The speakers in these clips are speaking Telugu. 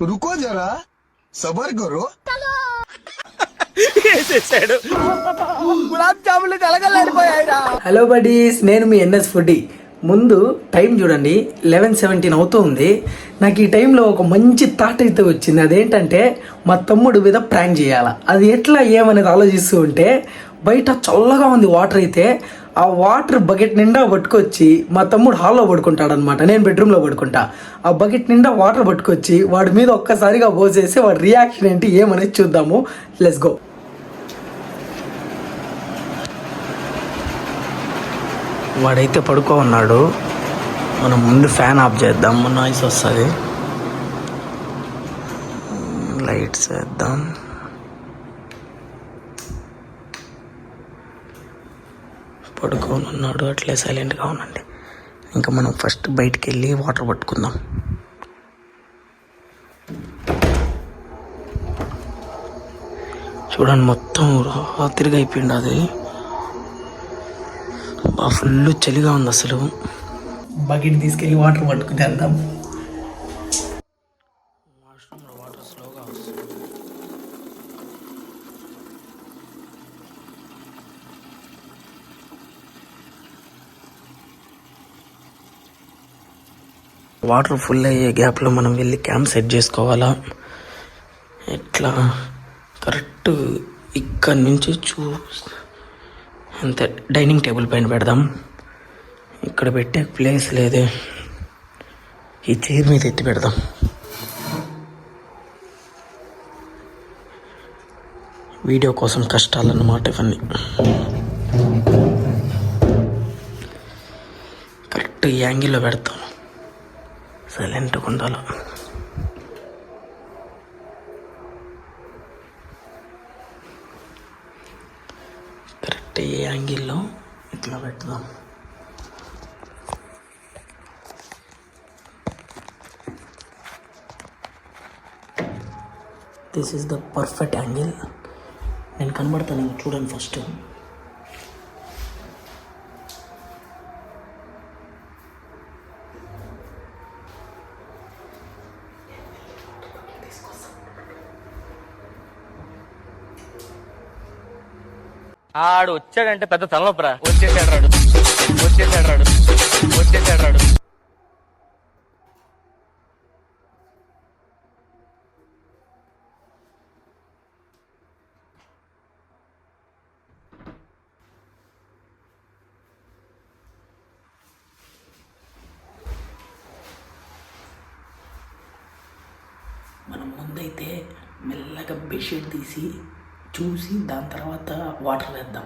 रुको जरा सबर करो వేసేసాడు గులాబ్ జాములు కలగలేడిపోయాయిరా హలో బడీస్ నేను మీ ఎన్ఎస్ ఫుడ్డి ముందు టైం చూడండి లెవెన్ సెవెంటీన్ అవుతూ ఉంది నాకు ఈ టైంలో ఒక మంచి థాట్ అయితే వచ్చింది అదేంటంటే మా తమ్ముడు మీద ప్రాంక్ చేయాల అది ఎట్లా ఏమనేది ఆలోచిస్తూ ఉంటే బయట చల్లగా ఉంది వాటర్ అయితే ఆ వాటర్ బకెట్ నిండా పట్టుకొచ్చి మా తమ్ముడు హాల్లో పడుకుంటాడు అనమాట నేను బెడ్రూమ్లో పడుకుంటా. ఆ బకెట్ నిండా వాటర్ పట్టుకొచ్చి వాడి మీద ఒక్కసారిగా పోసేసి వాడి రియాక్షన్ ఏంటి ఏమనేది చూద్దాము. లెస్ గో వాడైతే పడుకో ఉన్నాడు. మనం ముందు ఫ్యాన్ ఆఫ్ చేద్దాం. నాయిస్ వస్తుంది. లైట్స్ వేద్దాం. పడుకొని ఉన్నాడు అట్లే సైలెంట్గా ఉండండి. ఇంకా మనం ఫస్ట్ బయటికి వెళ్ళి వాటర్ పట్టుకుందాం. చూడండి మొత్తం రాత్రిగా అయిపోయింది అది. బాగా ఫుల్ చలిగా ఉంది అసలు. బకెట్ తీసుకెళ్ళి వాటర్ పట్టుకుని వెళ్దాం వాటర్ స్లోగా వస్తుంది వాటర్ ఫుల్ అయ్యే గ్యాప్లో మనం వెళ్ళి క్యాంప్ సెట్ చేసుకోవాలా? ఎట్లా? కరెక్ట్ ఇక్కడ నుంచి చూ అంతే డైనింగ్ టేబుల్ పైన పెడదాం. ఇక్కడ పెట్టే ప్లేస్ లేదే. ఈ చైర్ మీద ఎత్తి పెడదాం. వీడియో కోసం కష్టాలన్నమాట ఇవన్నీ. కరెక్ట్ యాంగిల్లో పెడతాం. సైలెంట్గా ఉండాలి. కరెక్ట్ ఏ యాంగిల్లో ఇట్లా పెడదాం. This is the perfect angle నేను కనబడతాను చూడండి ఫస్ట్ ఆడు వచ్చాడంటే పెద్ద తలనొప్పరా. వచ్చేసాడు రాడు. వచ్చేసాడు రాడు. వచ్చేసాడు రాడు. మనం ముందైతే మెల్లగా బెడ్షీట్ తీసి చూసి దాని తర్వాత వాటర్ వేద్దాం.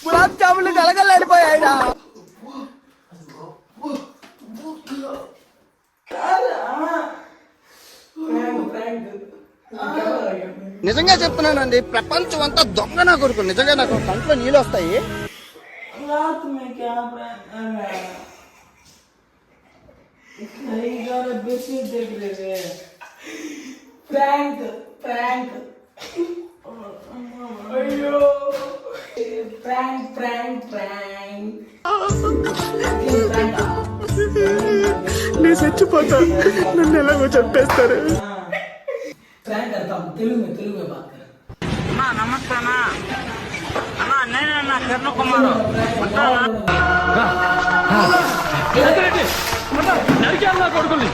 గులాబ్ జాములు గలగలడిపోయాయి నిజంగా చెప్తున్నానండి ప్రపంచం అంతా దొంగ నా కొడుకు నిజంగా నాకు కంట్లో నీళ్ళు వస్తాయి. Prank prank prank prank prank నేను చచ్చిపోతా. నన్ను ఎలాగో చంపేస్తారు. ప్రాంక్ అర్థం. తెలుగు తెలుగు కుమార్ నరికేయాలి నా కొడుకుని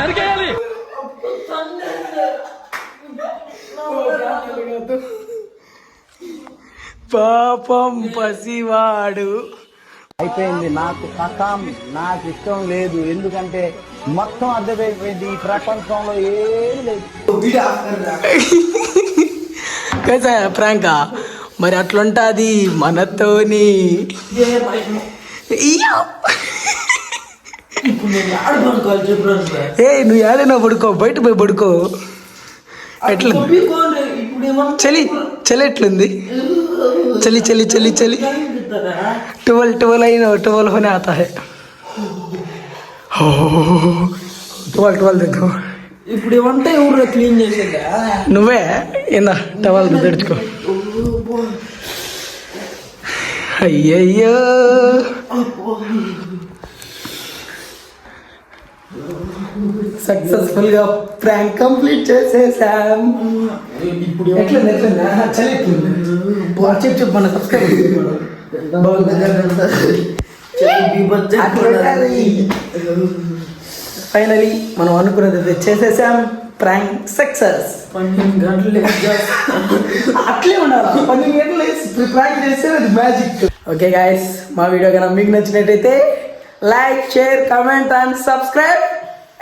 నరికేయాలి. పాపం పసివాడు. అయిపోయింది నాకు కథం. నాకు ఇష్టం లేదు. ఎందుకంటే మొత్తం అర్థమైపోయింది ఈ ప్రపంచంలో ఏది లేదు. కైసా ప్రాంకా మరి అట్లుంటది మనతోని. ఇయ్యా. ఏ నువ్వు ఏడైనా పడుకో బయట పోయి పడుకో. ఎట్లా? చలి చలి ఎట్లుంది? చలి చలి చలి చలి ట్వెల్వ్ ట్వెల్వ్ అయిన ట్వెల్వ్ होने आता है ట్వెల్వ్ ట్వెల్వ్ దగ్గర ఇప్పుడు ఇవంతా ఎవరు క్లీన్ చేసేదా నువ్వే ఏందా టవల్ తెడుచుకో అయ్యయ్యో సక్సెస్ఫుల్గా ప్రాంక్ కంప్లీట్ చేసేసాం ఇప్పుడు ఎట్లా ఎట్లా చలి ఎట్లుంది? చెప్పు మన సబ్స్క్రైబ్ ఫైనలీ మనం అనుకున్నది చేసేసాం ప్రాంక్ సక్సెస్ పన్నెండు గంటలు అట్లే ఉండాలి. పన్నెండు గంటలు. ప్రాంక్ చేస్తే అది మ్యాజిక్ ఓకే గాయస్ మా వీడియో కనుక మీకు నచ్చినట్టయితే like share comment and subscribe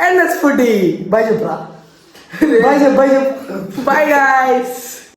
N S foodie ಬೈಜುಪ್ರ ಬೈಜು ಬೈಜು ಬೈ ಗಾಯ್ಸ್